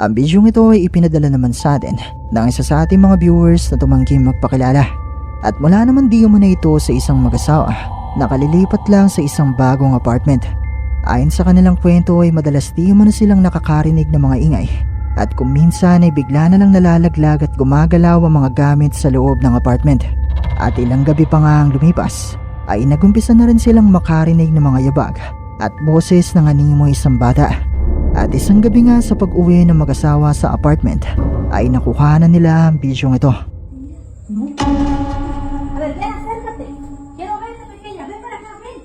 Ang bidyong ito ay ipinadala naman sa atin ng isa sa ating mga viewers na tumangking magpakilala. At mula naman di na ito sa isang mag-asawa na kalilipat lang sa isang bagong apartment. Ayon sa kanilang kwento ay madalas di na silang nakakarinig ng mga ingay at kung minsan ay bigla na lang nalalaglag at gumagalaw ang mga gamit sa loob ng apartment. At ilang gabi pa nga ang lumipas ay nagumpisa na rin silang makarinig ng mga yabag at boses ng animo isang bata. At isang gabi nga sa pag-uwi ng mag-asawa sa apartment ay nakuha na nila ang bidyong ito. A ver, ven, acércate. Quiero verte pequeña. Ven para acá, ven.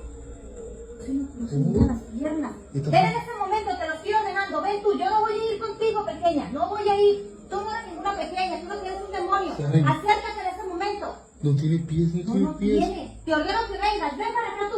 No se me las piernas. Esto- Ven en ese momento, te lo estoy ordenando. Ven tú, yo no voy a ir contigo, pequeña. No voy a ir. Tú no eres ninguna pequeña, tú no tienes un demonio. Acércate en ese momento. No tiene pies, no No, tiene no pies. tiene. Te ordeno que vengas. Ven para acá tú,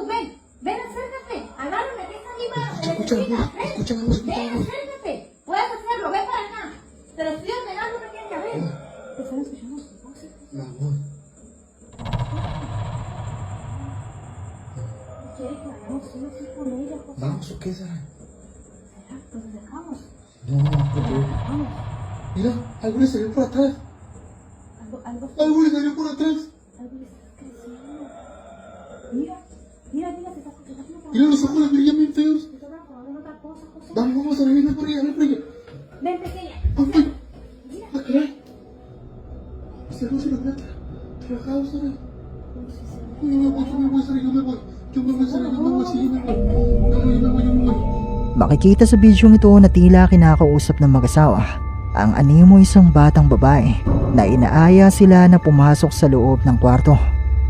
¿Será? Dejamos. No, no, porque... Mira, algo le salió por atrás. Makikita sa bidyong ito na tila kinakausap ng mag-asawa ang animo isang batang babae na inaaya sila na pumasok sa loob ng kwarto.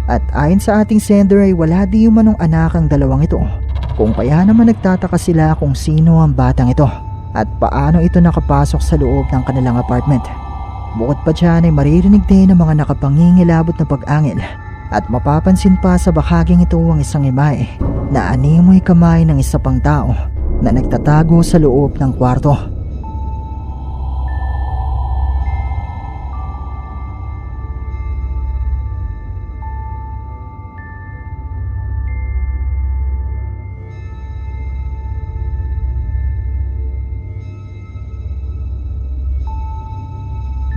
At ayon sa ating sender ay wala di umanong anak ang dalawang ito. Kung kaya naman nagtataka sila kung sino ang batang ito at paano ito nakapasok sa loob ng kanilang apartment. Bukod pa dyan ay maririnig din ang mga nakapangingilabot na pag-angil at mapapansin pa sa bahaging ito ang isang imahe na animoy kamay ng isa pang tao na nagtatago sa loob ng kwarto.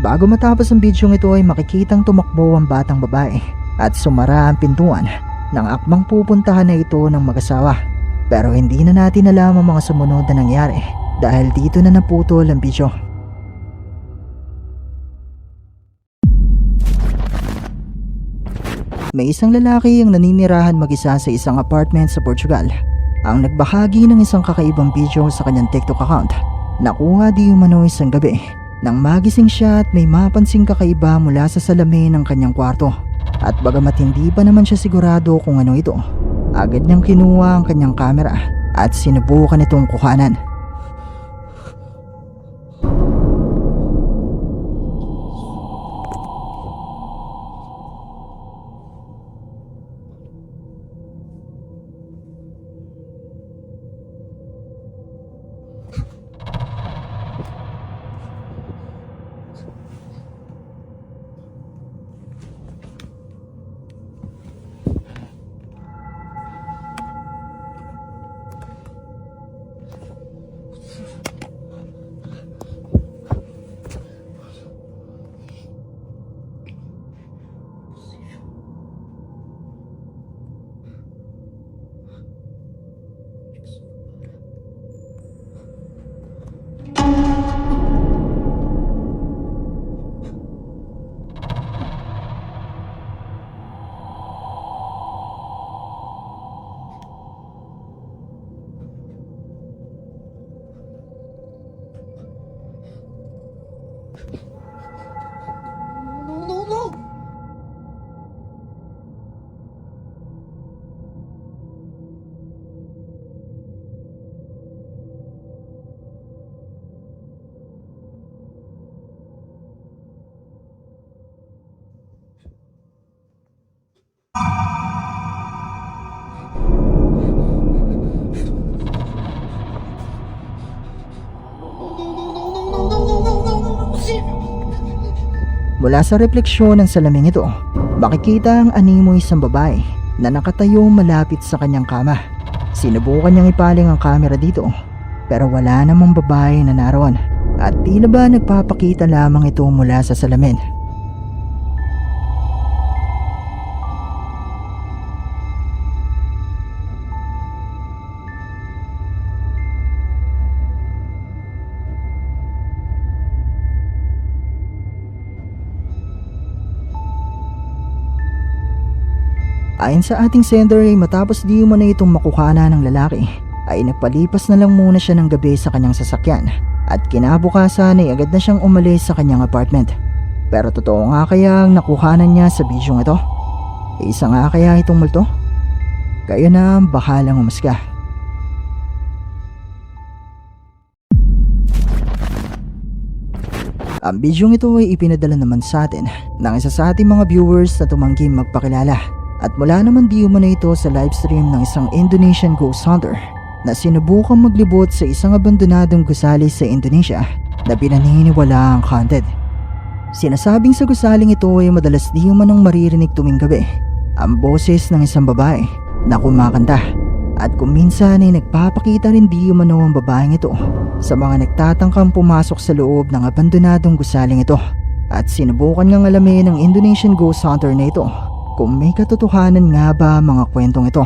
Bago matapos ang bidyong ito ay makikitang tumakbo ang batang babae at sumara ang pintuan ng akmang pupuntahan na ito ng mag-asawa. Pero hindi na natin alam ang mga sumunod na nangyari dahil dito na naputol ang video. May isang lalaki ang naninirahan mag-isa sa isang apartment sa Portugal ang nagbahagi ng isang kakaibang video sa kanyang TikTok account. Nakuha di umano isang gabi nang magising siya at may mapansing kakaiba mula sa salamin ng kanyang kwarto. At bagamat hindi pa naman siya sigurado kung ano ito, agad niyang kinuha ang kanyang kamera at sinubukan itong kuhanan. Mula sa refleksyon ng salaming ito, makikita ang animo isang babae na nakatayo malapit sa kanyang kama. Sinubukan niyang ipaling ang kamera dito pero wala namang babae na naroon at tila ba nagpapakita lamang ito mula sa salamin. Ayon sa ating sender ay matapos di mo na itong makuhana ng lalaki ay nagpalipas na lang muna siya ng gabi sa kanyang sasakyan at kinabukasan ay agad na siyang umalis sa kanyang apartment. Pero totoo nga kaya ang nakuhanan niya sa bisyong ito? Isa nga kaya itong multo? Kayo na ang bahalang umasga. Ang bidyong ito ay ipinadala naman sa atin ng isa sa ating mga viewers na tumanggi magpakilala at mula naman di umano ito sa livestream ng isang Indonesian ghost hunter na sinubukang maglibot sa isang abandonadong gusali sa Indonesia na pinaniniwala ang haunted. Sinasabing sa gusaling ito ay madalas di umanong maririnig tuwing gabi ang boses ng isang babae na kumakanta at kung minsan ay nagpapakita rin di umano ang babaeng ito sa mga nagtatangkang pumasok sa loob ng abandonadong gusaling ito at sinubukan ngang alamin ng Indonesian ghost hunter na ito kung may katotohanan nga ba mga kwentong ito.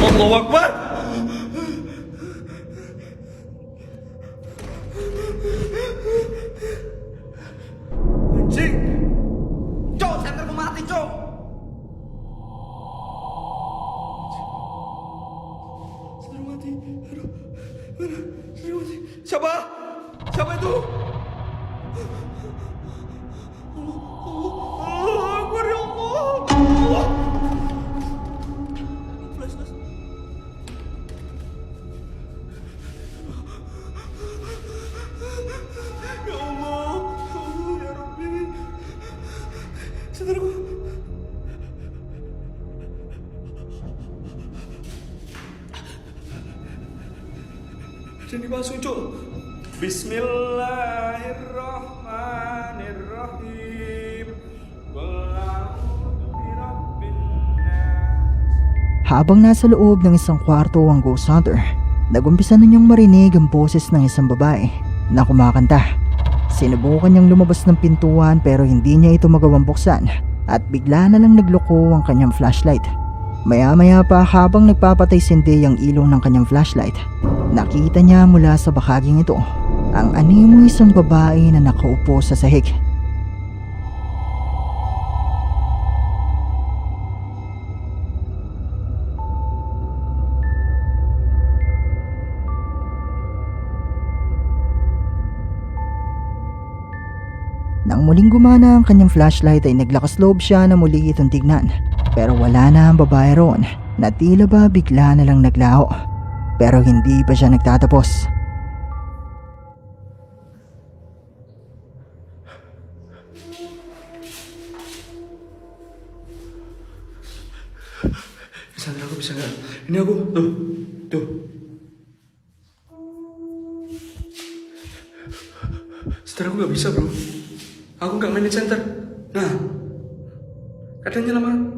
Мол. Dimasuk cok Bismillahirrahmanirrahim. Habang nasa loob ng isang kwarto ang ghost hunter, nagumpisa na niyang marinig ang boses ng isang babae na kumakanta. Sinubukan niyang lumabas ng pintuan pero hindi niya ito magawang buksan at bigla na lang nagloko ang kanyang flashlight. Maya-maya pa habang nagpapatay sindi ang ilong ng kanyang flashlight, nakita niya mula sa bahaging ito ang animo isang babae na nakaupo sa sahig. Nang muling gumana ang kanyang flashlight ay naglakas loob siya na muli itong tignan. Pero wala na ang babae roon na tila ba bigla na lang naglaho. Pero hindi pa siya nagtatapos. Sandra aku bisa nggak? Ini aku tuh, tuh. Sandra aku nggak bisa bro. Aku main di center. Nah, katanya lama.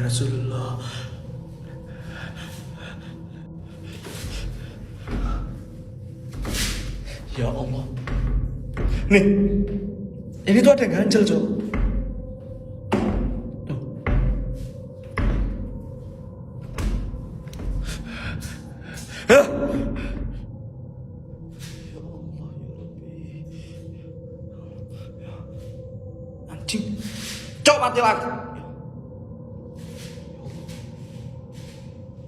Rasulullah. Ya Allah. Nih. Ini tuh ada yang ganjel cok. Ya ya Coba mati lagi.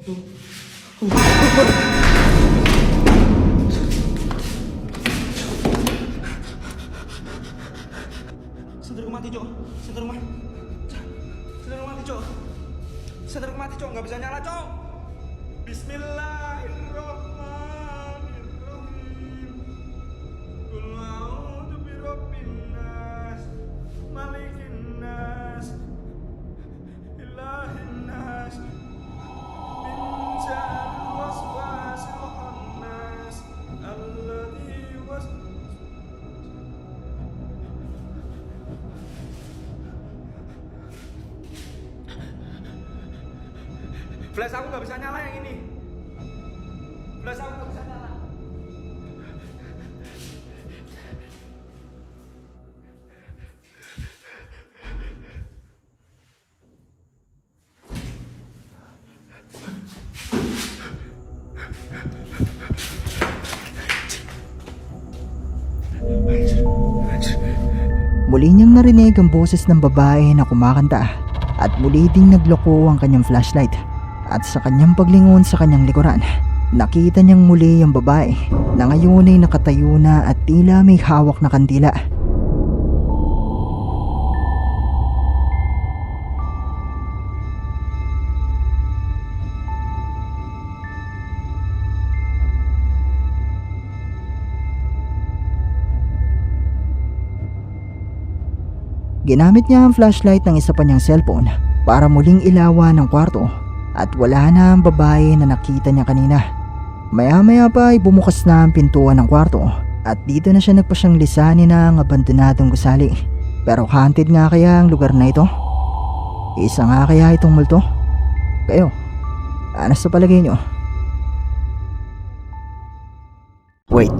嗯很快 Flash aku nggak bisa nyala yang ini. Flash aku nggak bisa nyala. Muli niyang narinig ang boses ng babae na kumakanta at muli ding nagloko ang kanyang flashlight at sa kanyang paglingon sa kanyang likuran nakita niyang muli ang babae na ngayon ay nakatayo na at tila may hawak na kandila. Ginamit niya ang flashlight ng isa pa niyang cellphone para muling ilawan ang kwarto at wala na ang babae na nakita niya kanina. Maya-maya pa ay bumukas na ang pintuan ng kwarto at dito na siya nagpasyang lisanin ang abandonadong gusali. Pero haunted nga kaya ang lugar na ito? Isa nga kaya itong multo? Kayo, ano sa palagay niyo? Wait,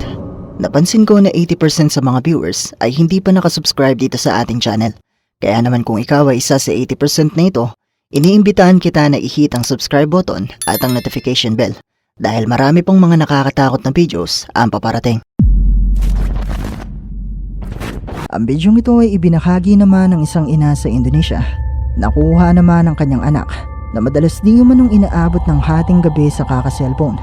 Napansin ko na 80% sa mga viewers ay hindi pa nakasubscribe dito sa ating channel. Kaya naman kung ikaw ay isa sa 80% na ito, iniimbitahan kita na i-hit ang subscribe button at ang notification bell dahil marami pang mga nakakatakot na videos ang paparating. Ang bidyong ito ay ibinahagi naman ng isang ina sa Indonesia. Nakuha naman ng kanyang anak na madalas di umanong inaabot ng hating gabi sa kakaselfone.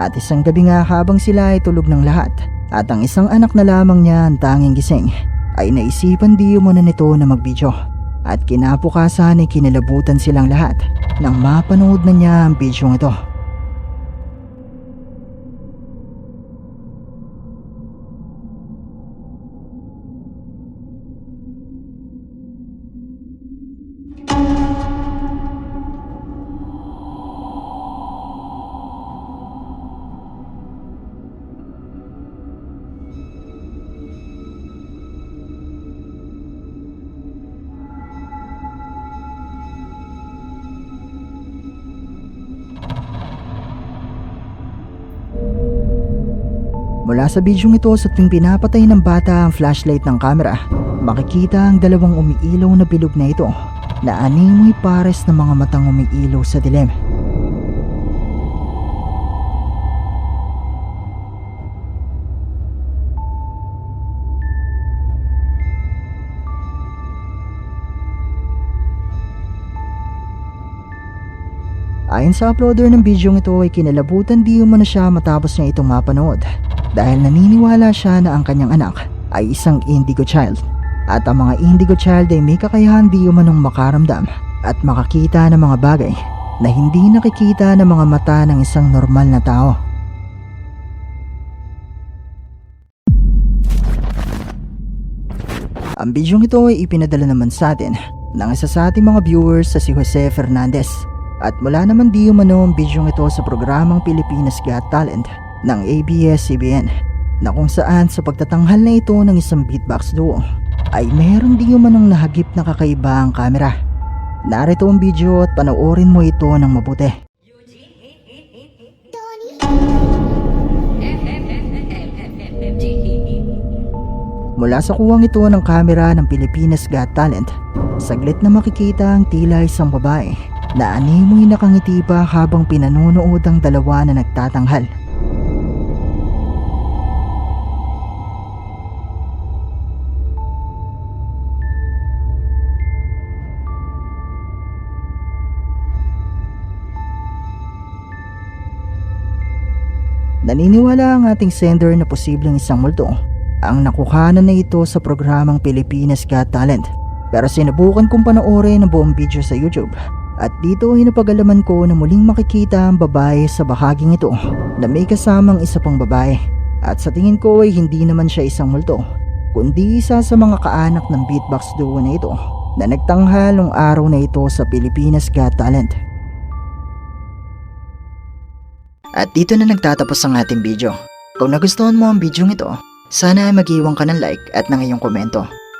At isang gabi nga habang sila ay tulog ng lahat at ang isang anak na lamang niya ang tanging gising ay naisipan di umano nito na magbidyo at kinabukasan ay kinilabutan silang lahat nang mapanood na niya ang bidyong ito. Mula sa bidyong ito sa tuwing pinapatay ng bata ang flashlight ng kamera, makikita ang dalawang umiilaw na bilog na ito na animoy pares ng mga matang umiilaw sa dilim. Ayon sa uploader ng bidyong ito ay kinalabutan di umano siya matapos niya itong mapanood. Dahil naniniwala siya na ang kanyang anak ay isang indigo child. At ang mga indigo child ay may kakayahan di umanong makaramdam at makakita ng mga bagay na hindi nakikita ng mga mata ng isang normal na tao. Ang bidyong ito ay ipinadala naman sa atin ng isa sa ating mga viewers sa si Jose Fernandez at mula naman di umano ang bidyong ito sa programang Pilipinas Got Talent ng ABS-CBN na kung saan sa pagtatanghal na ito ng isang beatbox duo ay meron di umanong nahagip na kakaiba ang kamera. Narito ang video at panoorin mo ito ng mabuti. Mula sa kuwang ito ng kamera ng Pilipinas Got Talent, saglit na makikita ang tila isang babae na animoy nakangiti pa habang pinanonood ang dalawa na nagtatanghal. Naniniwala ang ating sender na posibleng isang multo ang nakuhanan na ito sa programang Pilipinas Got Talent Pero sinubukan kong panoorin ang buong video sa YouTube. At dito hinapagalaman ko na muling makikita ang babae sa bahaging ito na may kasamang isa pang babae. At sa tingin ko ay hindi naman siya isang multo, kundi isa sa mga kaanak ng beatbox duo na ito na nagtanghal ng araw na ito sa Pilipinas Got Talent. At dito na nagtatapos ang ating video. Kung nagustuhan mo ang video ito, sana ay mag-iwan ka ng like at ng iyong komento.